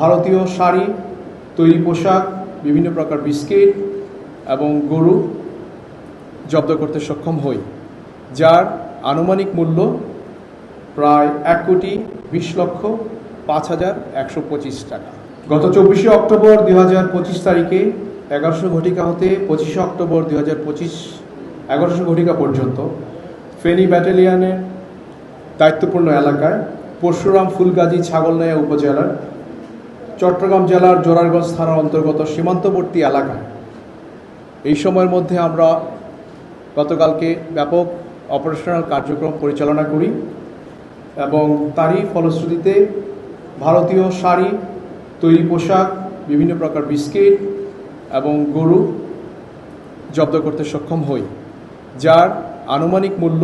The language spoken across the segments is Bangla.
ভারতীয় শাড়ি, তৈরি পোশাক, বিভিন্ন প্রকার বিস্কিট এবং গরু জব্দ করতে সক্ষম হই, যার আনুমানিক মূল্য প্রায় এক কোটি বিশ লক্ষ পাঁচ হাজার একশো পঁচিশ টাকা। গত চব্বিশে অক্টোবর দুই হাজার পঁচিশ তারিখে এগারোশো ঘটিকা হতে পঁচিশে অক্টোবর দুই হাজার পঁচিশ এগারোশো ঘটিকা পর্যন্ত ফেনী ব্যাটালিয়নের দায়িত্বপূর্ণ এলাকায় পরশুরাম ফুলগাজী ছাগলনাইয়া উপজেলার চট্টগ্রাম জেলার জোরারগঞ্জ থানার অন্তর্গত সীমান্তবর্তী এলাকা। এই সময়ের মধ্যে আমরা গতকালকে ব্যাপক অপারেশনাল কার্যক্রম পরিচালনা করি এবং তারই ফলশ্রুতিতে ভারতীয় শাড়ি, তৈরি পোশাক, বিভিন্ন প্রকার বিস্কিট এবং গরু জব্দ করতে সক্ষম হই, যার আনুমানিক মূল্য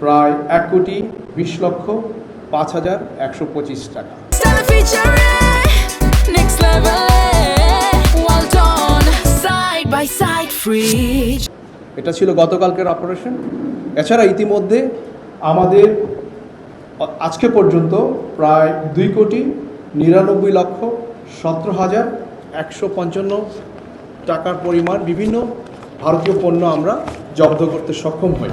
প্রায় এক কোটি বিশ লক্ষ পাঁচ হাজার একশো পঁচিশ টাকা। Next level. Well done, side by side, free. এটা ছিল গতকালকের অপারেশন এছাড়া ইতিমধ্যে আমাদের আজকে পর্যন্ত প্রায় দুই কোটি নিরানব্বই লক্ষ সতেরো হাজার একশো পঞ্চান্ন টাকার পরিমাণ বিভিন্ন ভারতীয় পণ্য আমরা জব্দ করতে সক্ষম হই